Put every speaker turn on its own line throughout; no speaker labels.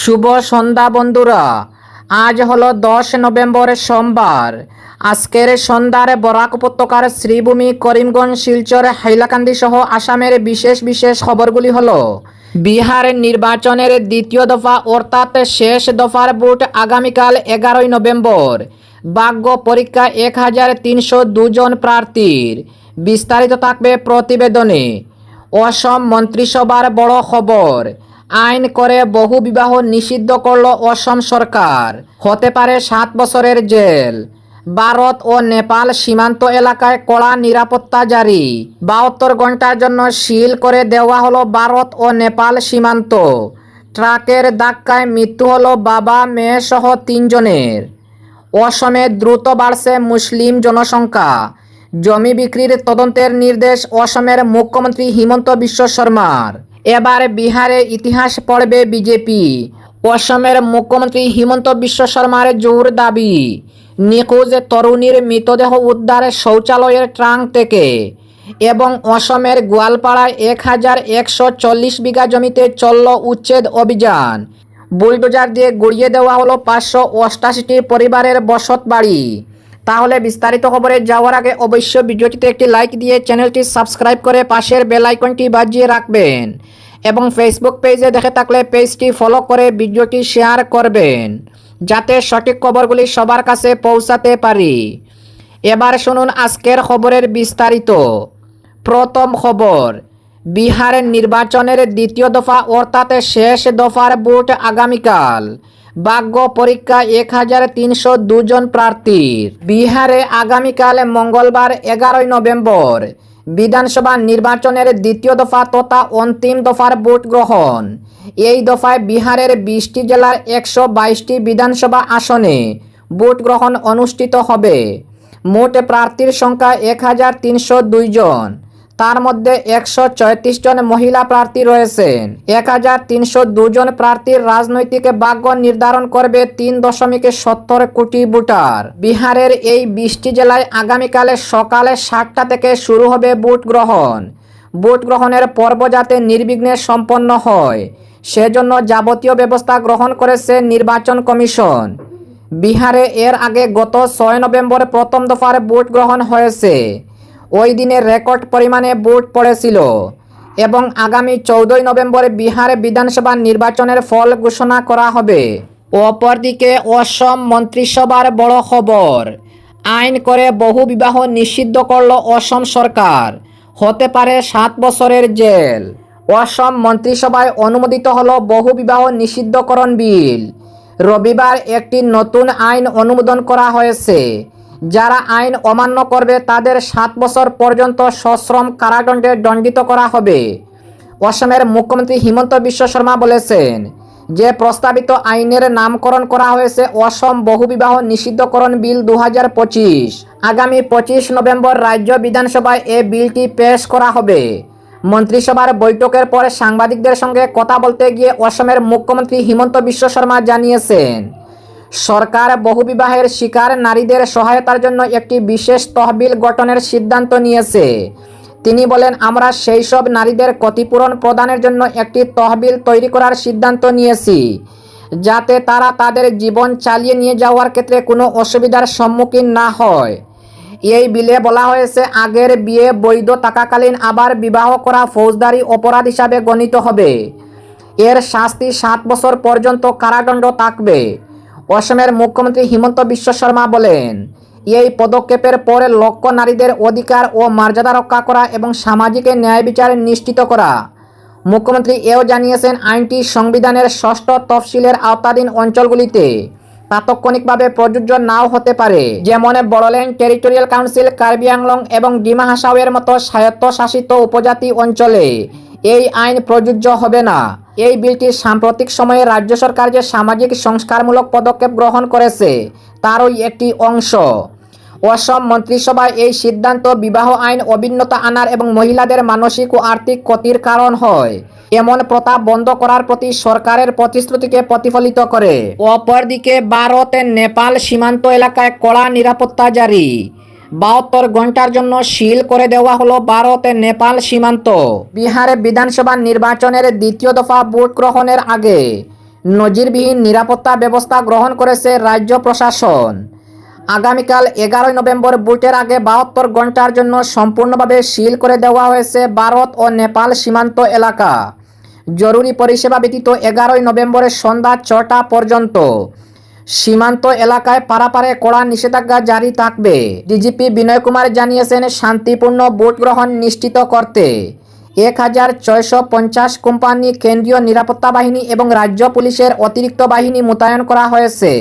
শুভ সন্ধ্যা বন্ধুরা। আজ হলো দশ নভেম্বর সোমবার। আজকের সন্ধ্যার বরাক উপত্যকার শ্রীভূমি করিমগঞ্জ, শিলচর, হাইলাকান্দি সহ আসামের বিশেষ বিশেষ খবরগুলি হলো, বিহার নির্বাচনের দ্বিতীয় দফা অর্থাৎ শেষ দফার ভোট আগামীকাল এগারোই নভেম্বর। ভাগ্য পরীক্ষা এক হাজার তিনশো দুজন প্রার্থীর। বিস্তারিত থাকবে প্রতিবেদনে। অসম মন্ত্রিসভার বড় খবর আইন করে বহু বিবাহ নিষিদ্ধ করল অসম সরকার। হতে পারে সাত বছরের জেল। ভারত ও নেপাল সীমান্ত এলাকায় কড়া নিরাপত্তা জারি। বাহাত্তর ঘণ্টার জন্য সিল করে দেওয়া হলো ভারত ও নেপাল সীমান্ত। ট্রাকের ধাক্কায় মৃত্যু হলো বাবা, মেয়ে সহ তিনজনের। অসমে দ্রুত বাড়ছে মুসলিম জনসংখ্যা। জমি বিক্রির তদন্তের নির্দেশ অসমের মুখ্যমন্ত্রী হিমন্ত বিশ্ব শর্মার। এবার বিহারে ইতিহাস পড়বে বিজেপি। অসমের মুখ্যমন্ত্রী হিমন্ত বিশ্ব শর্মার জোর দাবি। নিখোঁজ তরুণীর মৃতদেহ উদ্ধার শৌচালয়ের ট্রাঙ্ক থেকে। এবং অসমের গোয়ালপাড়ায় এক হাজার একশো চল্লিশ বিঘা জমিতে চলল উচ্ছেদ অভিযান। বুলডোজার দিয়ে গড়িয়ে দেওয়া হলো পাঁচশো অষ্টাশিটি পরিবারের বসত বাড়ি। তাহলে বিস্তারিত খবরে যাওয়ার আগে অবশ্যই ভিডিওটিতে একটি লাইক দিয়ে চ্যানেলটি সাবস্ক্রাইব করে পাশের বেল আইকনটি বাজিয়ে রাখবেন এবং ফেসবুক পেজে দেখে থাকলে পেজটি ফলো করে ভিডিওটি শেয়ার করবেন, যাতে সঠিক খবরগুলি সবার কাছে পৌঁছাতে পারি। এবার শুনুন আজকের খবরের বিস্তারিত। প্রথম খবর, বিহারের নির্বাচনের দ্বিতীয় দফা অর্থাৎ শেষ দফার ভোট আগামীকাল। ভাগ্য পরীক্ষা এক হাজার তিনশো দুজন প্রার্থীর। বিহারে আগামীকাল মঙ্গলবার এগারোই নভেম্বর বিধানসভা নির্বাচনের দ্বিতীয় দফা তথা অন্তিম দফার ভোট গ্রহণ। এই দফায় বিহারের বিশটি জেলার একশো বাইশটি বিধানসভা আসনে ভোট গ্রহণ অনুষ্ঠিত হবে। মোট প্রার্থীর সংখ্যা এক হাজার তিনশো দুই জন। তার মধ্যে একশো চৌত্রিশ জন মহিলা প্রার্থী রয়েছেন এক হাজার তিনশো দুজন প্রার্থীর রাজনৈতিক ভাগ্য নির্ধারণ করবে তিন দশমিক সত্তর কোটি ভোটার। বিহারের এই বিশটি জেলায় আগামীকালে সকালে সাতটা থেকে শুরু হবে ভোট গ্রহণ। ভোট গ্রহণের পর্ব যাতে নির্বিঘ্নে সম্পন্ন হয়, সেজন্য যাবতীয় ব্যবস্থা গ্রহণ করেছে নির্বাচন কমিশন। বিহারে এর আগে গত ছয় নভেম্বর প্রথম দফার ভোট গ্রহণ হয়েছে। ওই দিনে রেকর্ড পরিমাণে ভোট পড়েছিল এবং আগামী চৌদ্দই নভেম্বর বিহারে বিধানসভা নির্বাচনের ফল ঘোষণা করা হবে। অপরদিকে অসম মন্ত্রিসভার বড় খবর, আইন করে বহু বিবাহ নিষিদ্ধ করল অসম সরকার, হতে পারে সাত বছরের জেল। অসম মন্ত্রিসভায় অনুমোদিত হল বহু বিবাহ নিষিদ্ধকরণ বিল। রবিবার একটি নতুন আইন অনুমোদন করা হয়েছে। যারা আইন অমান্য করবে, তাদের সাত বছর পর্যন্ত সশ্রম কারাদণ্ডে দণ্ডিত করা হবে। অসমের মুখ্যমন্ত্রী হিমন্ত বিশ্ব শর্মা বলেছেন, যে প্রস্তাবিত আইনের নামকরণ করা হয়েছে, অসম বহুবিবাহ নিষিদ্ধকরণ বিল দু হাজার পঁচিশ। আগামী পঁচিশ নভেম্বর রাজ্য বিধানসভায় এ বিলটি পেশ করা হবে। মন্ত্রিসভার বৈঠকের পরে সাংবাদিকদের সঙ্গে কথা বলতে গিয়ে অসমের মুখ্যমন্ত্রী হিমন্ত বিশ্ব শর্মা জানিয়েছেন সরকার বহুবিবাহের শিকার নারীদের সহায়তার জন্য একটি বিশেষ তহবিল গঠনের সিদ্ধান্ত নিয়েছে। তিনি বলেন, আমরা সেই সব নারীদের ক্ষতিপূরণ প্রদানের জন্য একটি তহবিল তৈরি করার সিদ্ধান্ত নিয়েছি, যাতে তারা তাদের জীবন চালিয়ে নিয়ে যাওয়ার ক্ষেত্রে কোনো অসুবিধার সম্মুখীন না হয়। এই বিলে বলা হয়েছে, আগের বিয়ে বৈধ থাকাকালীন আবার বিবাহ করা ফৌজদারি অপরাধ হিসাবে গণিত হবে। এর শাস্তি সাত বছর পর্যন্ত কারাদণ্ড থাকবে। অসমের মুখ্যমন্ত্রী হিমন্ত বিশ্ব শর্মা বলেন, এই পদক্ষেপের পরে লক্ষ্য নারীদের অধিকার ও মর্যাদা রক্ষা করা এবং সামাজিক ন্যায় বিচার নিশ্চিত করা। মুখ্যমন্ত্রী এও জানিয়েছেন, আইনটি সংবিধানের ষষ্ঠ তফসিলের আওতাধীন অঞ্চলগুলিতে তাৎক্ষণিকভাবে প্রযোজ্য নাও হতে পারে। যেমন বড়োল্যান্ড টেরিটোরিয়াল কাউন্সিল, কার্বি আংলং এবং ডিমা হাসাওয়ের মতো স্বায়ত্তশাসিত উপজাতি অঞ্চলে এই আইন প্রযোজ্য হবে না। এই বিলটি সাম্প্রতিক সময়ে রাজ্য সরকার যে সামাজিক সংস্কারমূলক পদক্ষেপ গ্রহণ করেছে, তারই একটি অংশ। অসম মন্ত্রিসভায় এই সিদ্ধান্ত বিবাহ আইন অভিন্নতা আনার এবং মহিলাদের মানসিক ও আর্থিক ক্ষতির কারণ হয়। এমন প্রথা বন্ধ করার প্রতি সরকারের প্রতিশ্রুতিকে প্রতিফলিত করে। অপরদিকে ভারতে নেপাল সীমান্ত এলাকায় কড়া নিরাপত্তা জারি। বাহাত্তর ঘণ্টার জন্য সিল করে দেওয়া হলো ভারতে, নেপাল সীমান্ত। বিহারে বিধানসভা নির্বাচনের দ্বিতীয় দফা ভোট গ্রহণের আগে নজিরবিহীন নিরাপত্তা ব্যবস্থা গ্রহণ করেছে রাজ্য প্রশাসন। আগামীকাল এগারোই নভেম্বর বুটের আগে বাহাত্তর ঘণ্টার জন্য সম্পূর্ণভাবে সিল করে দেওয়া হয়েছে ভারত ও নেপাল সীমান্ত এলাকা। জরুরি পরিষেবা ব্যতীত এগারোই নভেম্বরের সন্ধ্যা ছটা পর্যন্ত সীমান্ত এলাকায় পারাপারে কড়া নিষেধাজ্ঞা জারি থাকবে। ডিজিপি বিনয় কুমার জানিয়েছেন, শান্তিপূর্ণ ভোট গ্রহণ নিশ্চিত করতে এক হাজার ছয়শো পঞ্চাশ কোম্পানি, কেন্দ্রীয় নিরাপত্তা বাহিনী এবং রাজ্য পুলিশের অতিরিক্ত বাহিনী মোতায়েন করা হয়েছে।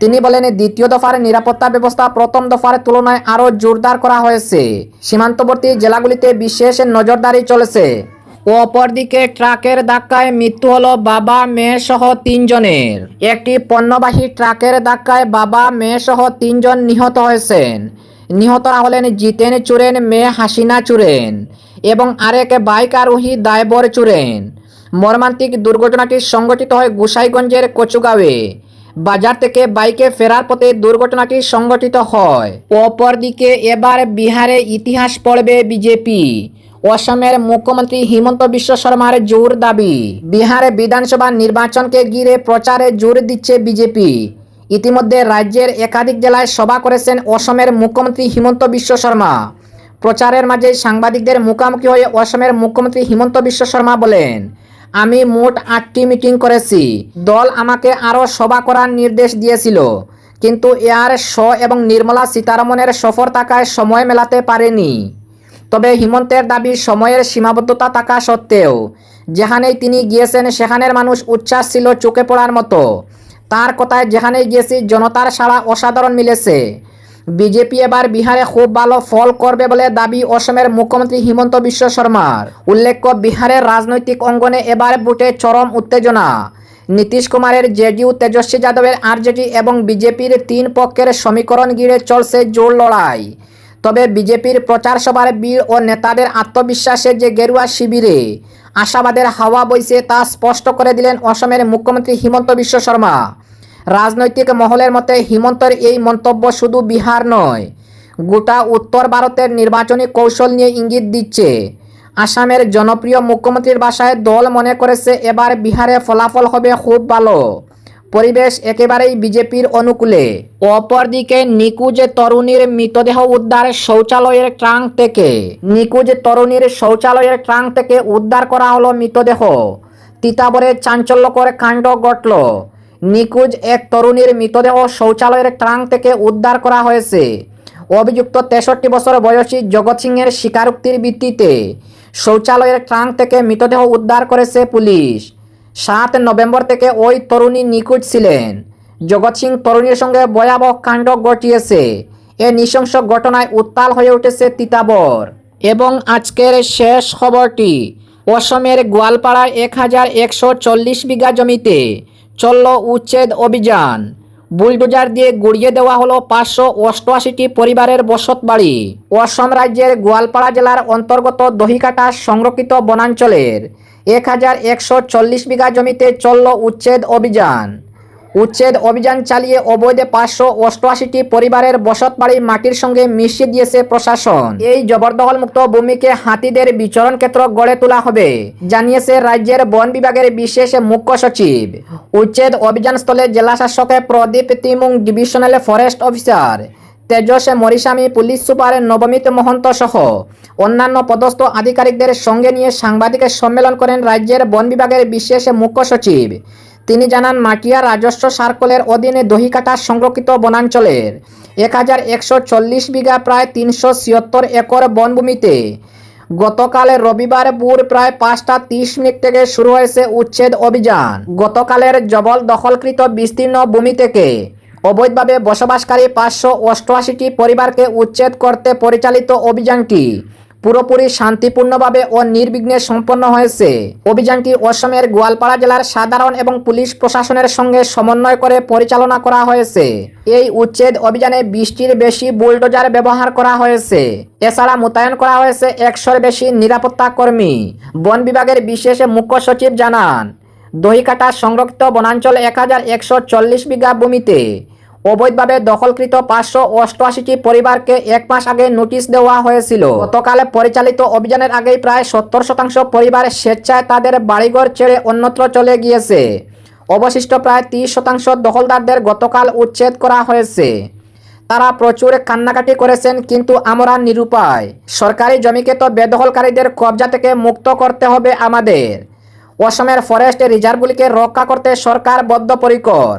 তিনি বলেন, দ্বিতীয় দফার নিরাপত্তা ব্যবস্থা প্রথম দফার তুলনায় আরও জোরদার করা হয়েছে। সীমান্তবর্তী জেলাগুলিতে বিশেষ নজরদারি চলেছে। অপরদিকে ট্রাকের ধাক্কায় মৃত্যু হলো বাবা, মেয়ে সহ তিনজনের। একটি পণ্যবাহী ট্রাকের ধাক্কায় বাবা, মেয়ে সহ তিনজন নিহত হয়েছেন। নিহতরা হলেন জিতেন চুরেন, মেয়ে হাসিনা চুরেন এবং আরেক বাইক আরোহী দায়বর চুরেন। মর্মান্তিক দুর্ঘটনাটি সংঘটিত হয় গোসাইগঞ্জের কচুগাঁওয়ে। বাজার থেকে বাইকে ফেরার পথে দুর্ঘটনাটি সংঘটিত হয়। অপরদিকে এবার বিহারে ইতিহাস পড়বে বিজেপি। অসমের মুখ্যমন্ত্রী হিমন্ত বিশ্ব শর্মার জোর দাবি। বিহারে বিধানসভা নির্বাচনকে ঘিরে প্রচারে জোর দিচ্ছে বিজেপি। ইতিমধ্যে রাজ্যের একাধিক জেলায় সভা করেছেন অসমের মুখ্যমন্ত্রী হিমন্ত বিশ্ব শর্মা। প্রচারের মাঝে সাংবাদিকদের মুখোমুখি হয়ে অসমের মুখ্যমন্ত্রী হিমন্ত বিশ্ব শর্মা বলেন, আমি মোট আটটি মিটিং করেছি। দল আমাকে আরও সভা করার নির্দেশ দিয়েছিল। কিন্তু এয়ার শ এবং নির্মলা সীতারমনের সফর থাকায় সময় মেলাতে পারেনি। তবে হিমন্তের দাবি সময়ের সীমাবদ্ধতা থাকা সত্ত্বেও, যেখানেই তিনি গিয়েছেন সেখানের মানুষ উচ্ছ্বাস ছিল চোখে পড়ার মতো। তার কথায় যেখানেই গিয়েছি জনতার সাড়া অসাধারণ মিলেছে। বিজেপি এবার বিহারে খুব ভালো ফল করবে বলে দাবি অসমের মুখ্যমন্ত্রী হিমন্ত বিশ্ব শর্মার। উল্লেখ্য, বিহারের রাজনৈতিক অঙ্গনে এবার বুটে চরম উত্তেজনা। নীতিশ কুমারের জেডিউ তেজস্বী যাদবের আরজেডি এবং বিজেপির তিন পক্ষের সমীকরণ ঘিরে চলছে জোর লড়াই। তবে বিজেপির প্রচার সভার বীর ও নেতাদের আত্মবিশ্বাসে যে গেরুয়া শিবিরে আশাবাদের হাওয়া বইছে তা স্পষ্ট করে দিলেন অসমের মুখ্যমন্ত্রী হিমন্ত বিশ্ব শর্মা। রাজনৈতিক মহলের মতে হিমন্তের এই মন্তব্য শুধু বিহার নয়, গোটা উত্তর ভারতের নির্বাচনী কৌশল নিয়ে ইঙ্গিত দিচ্ছে। আসামের জনপ্রিয় মুখ্যমন্ত্রীর বাসায় দল মনে করেছে, এবার বিহারে ফলাফল হবে খুব ভালো। পরিবেশ একেবারেই বিজেপির অনুকূলে। অপরদিকে নিকুজ তরুণীর মৃতদেহ উদ্ধার শৌচালয়ের ট্রাঙ্ক থেকে। নিকুজ তরুণীর শৌচালয়ের ট্রাঙ্ক থেকে উদ্ধার করা হলো মৃতদেহ। তিতাবরে চাঞ্চল্যকর কাণ্ড ঘটল। নিকুজ এক তরুণীর মৃতদেহ শৌচালয়ের ট্রাঙ্ক থেকে উদ্ধার করা হয়েছে। অভিযুক্ত তেষট্টি বছর বয়সী জগৎ সিংয়ের স্বীকারোক্তির ভিত্তিতে শৌচালয়ের ট্রাঙ্ক থেকে মৃতদেহ উদ্ধার করেছে পুলিশ। সাত নভেম্বর থেকে ওই তরুণী নিখোঁজ ছিলেন। জগৎ সিং তরুণীর সঙ্গে ভয়াবহ কাণ্ড ঘটিয়েছে এ নৃশংস ঘটনায় উত্তাল হয়ে উঠেছে তিতাবর এবং আজকের শেষ খবরটি অসমের গোয়ালপাড়ায় এক হাজার একশো চল্লিশ বিঘা জমিতে চলল উচ্ছেদ অভিযান। বুলডোজার দিয়ে গুড়িয়ে দেওয়া হলো পাঁচশো অষ্টআশিটি পরিবারের বসত বাড়ি। অসম রাজ্যের গোয়ালপাড়া জেলার অন্তর্গত দহিকাটা সংরক্ষিত বনাঞ্চলের এক হাজার একশো চল্লিশ বিঘা জমিতে চলল উচ্ছেদ অভিযান। উচ্ছেদ অভিযান চালিয়ে অবৈধে পাঁচশো অষ্টআশিটি পরিবারের বসত বাড়ি মাটির সঙ্গে মিশিয়ে দিয়েছে প্রশাসন। এই জবরদখল মুক্ত ভূমিকে হাতিদের বিচরণ ক্ষেত্র গড়ে তোলা হবে, জানিয়েছে রাজ্যের বন বিভাগের বিশেষ মুখ্য সচিব। উচ্ছেদ অভিযান স্থলে জেলা শাসক Pradip Timung divisional forest officer Tejas Mariswamy police super Nabamit Mahanta সহ অন্যান্য পদস্থ আধিকারিকদের সঙ্গে নিয়ে সাংবাদিকের সম্মেলন করেন রাজ্যের বন বিভাগের বিশেষ মুখ্য সচিব। তিনি জানান, মাটিয়া রাজস্ব সার্কলের অধীনে দহিকাটা সংরক্ষিত বনাঞ্চলের এক হাজার একশো চল্লিশ বিঘা প্রায় তিনশো ছিয়ত্তর একর বনভূমিতে গতকাল রবিবার ভোর প্রায় পাঁচটা তিরিশ মিনিট থেকে শুরু হয়েছে উচ্ছেদ অভিযান। গতকালের জবল দখলকৃত বিস্তীর্ণ ভূমি থেকে অবৈধভাবে বসবাসকারী পাঁচশো অষ্টআশিটি পরিবারকে উচ্ছেদ করতে পরিচালিত অভিযানটি পুরোপুরি শান্তিপূর্ণভাবে ও নির্বিঘ্নে সম্পন্ন হয়েছে। অভিযানটি অসমের গোয়ালপাড়া জেলার সাধারণ এবং পুলিশ প্রশাসনের সঙ্গে সমন্বয় করে পরিচালনা করা হয়েছে। এই উচ্ছেদ অভিযানে বিশটির বেশি বুলডোজার ব্যবহার করা হয়েছে। এছাড়া মোতায়েন করা হয়েছে একশোর বেশি নিরাপত্তা কর্মী। বন বিভাগের বিশেষ মুখ্য সচিব জানান, দহিকাটা সংরক্ষিত বনাঞ্চল এক হাজার একশো চল্লিশ বিঘা ভূমিতে অবৈধভাবে দখলকৃত পাঁচশো অষ্টআশিটি পরিবারকে এক মাস আগে নোটিশ দেওয়া হয়েছিল। গতকালে পরিচালিত অভিযানের আগেই প্রায় সত্তর শতাংশ পরিবার স্বেচ্ছায় তাদের বাড়িঘর ছেড়ে অন্যত্র চলে গিয়েছে। অবশিষ্ট প্রায় তিরিশ শতাংশ দখলদারদের গতকাল উচ্ছেদ করা হয়েছে। তারা প্রচুর কান্নাকাটি করেছেন, কিন্তু আমরা নিরুপায়। সরকারি জমিকে তো বেদখলকারীদের কবজা থেকে মুক্ত করতে হবে আমাদের। অসমের ফরেস্ট রিজার্ভগুলিকে রক্ষা করতে সরকার বদ্ধপরিকর।